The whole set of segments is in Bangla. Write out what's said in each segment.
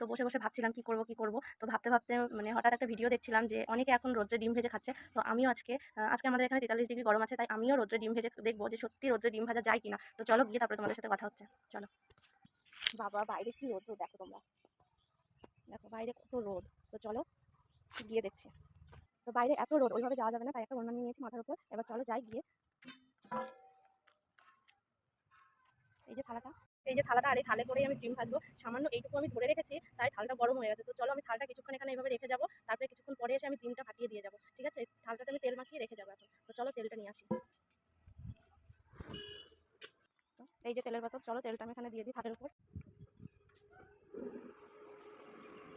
তো বসে বসে ভাবছিলাম কি করব কি করব। তো ভাবতে ভাবতে মানে হঠাৎ একটা ভিডিও দেখছিলাম যে অনেকে এখন রোদ্রে ডিম ভেজে খাচ্ছে। তো আমিও আজকে আজকে আমাদের এখানে তেতাল্লিশ ডিগ্রি গরম আছে, তাই আমিও রোদ্রে ডিম ভেজে দেখব যে সত্যি রোদ্রে ডিম ভাজা যায় কিনা। তো চলো গিয়ে তারপরে তোমাদের সাথে কথা হচ্ছে। চলো। বাবা, বাইরে কি রোদ দেখো তোমরা। দেখো, বাইরে কত রোদ। তো চলো গিয়ে দেখছি। তো বাইরে এত রোদ, ওইভাবে যাওয়া যাবে না, তাই একটা অন্য নিয়েছি মাথার উপর। এবার চলো যাই গিয়ে। এই যে থালাটা। এই যে থালাটা, আর এই থালে করেই আমি ডিম ভাজবো। সামান্য এইটুকু আমি ধরে রেখেছি, তাই থালটা গরম হয়ে গেছে। তো চলো আমি থালটা কিছুক্ষণ এখানে এভাবে রেখে যাব। তারপরে কিছুক্ষণ পরে এসে আমি ডিমটা ফাটিয়ে দিয়ে যাব। ঠিক আছে? থালটাতে আমি তেল মাখিয়ে রেখে যাব এখন। তো চলো তেলটা নিয়ে আসি। এই যে তেলের বোতল, চলো তেলটা আমি এখানে দিয়ে দিই থালের উপর।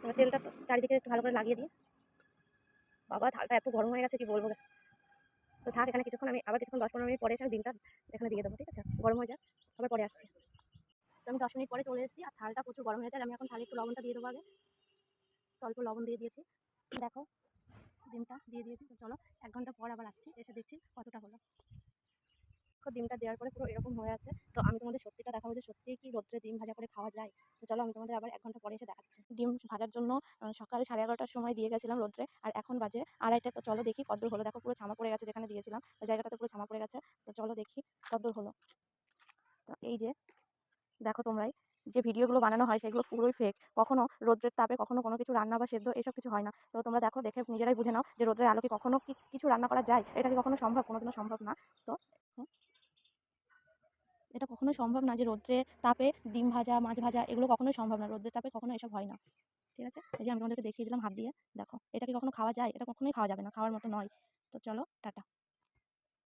এবার তেলটা চারিদিকে একটু ভালো করে লাগিয়ে দিই। বাবা, থালটা এত গরম হয়ে গেছে, কি বলব? তো থাক, এখানে কিছুক্ষণ আমি, আবার কিছুক্ষণ দশ পনেরো মিনিট পরে এসে ডিমটা এখানে দিয়ে দেবো, ঠিক আছে? গরম হয়ে যাক আবার পরে আসছি। আমি দশ মিনিট পরে চলে এসেছি, আর থালটা প্রচুর গরম হয়েছে আর আমি এখন থালে একটু লবণটা দিয়ে দেবো আগে। অল্প লবণ দিয়ে দিয়েছি। দেখো, ডিমটা দিয়ে দিয়েছি, তো চলো, এক ঘণ্টা পর আবার আসছি, এসে দেখছি কতটা হলো। ডিমটা দেওয়ার পরে পুরো এরকম হয়ে আছে। তো আমি তোমাদের সত্যিটা দেখাবো যে সত্যিই কি রোদ্রে ডিম ভাজা করে খাওয়া যায়। তো চলো, আমি তোমাদের আবার এক ঘণ্টা পরে এসে দেখাচ্ছি। ডিম ভাজার জন্য সকাল সাড়ে এগারোটার সময় দিয়ে গেছিলাম রোদ্রে, আর এখন বাজে আড়াইটা, তো চলো দেখি কদ্দূর হলো। দেখো, পুরো ছামা পড়ে গেছে যেখানে দিয়েছিলাম, ওই জায়গাটাতে পুরো ছামা পড়ে গেছে। তো চলো দেখি কদ্দূর হলো। তো এই যে দেখো তোমরাই, যে ভিডিওগুলো বানানো হয় সেগুলো পুরোই ফেক কখনো রোদ্রের তাপে, কখনো কোনো কিছু রান্না বা সেদ্ধ, এসব কিছু হয় না। তো তোমরা দেখো, দেখে নিজেরাই বুঝে নাও যে রোদ্রের আলোকে কখনো কি, কিছু রান্না করা যায়? এটা কি কখনো সম্ভব? কোনোদিনও সম্ভব না। তো এটা কখনোই সম্ভব না যে রোদ্রে তাপে ডিম ভাজা, মাছ ভাজা, এগুলো কখনোই সম্ভব না। রোদ্রের তাপে কখনো এসব হয় না। ঠিক আছে? এই যে আমি তোমাদেরকে দেখিয়ে দিলাম, হাত দিয়ে। দেখো, এটা কি কখনো খাওয়া যায়? এটা কখনোই খাওয়া যাবে না, খাওয়ার মতো নয়। তো চলো, টাটা।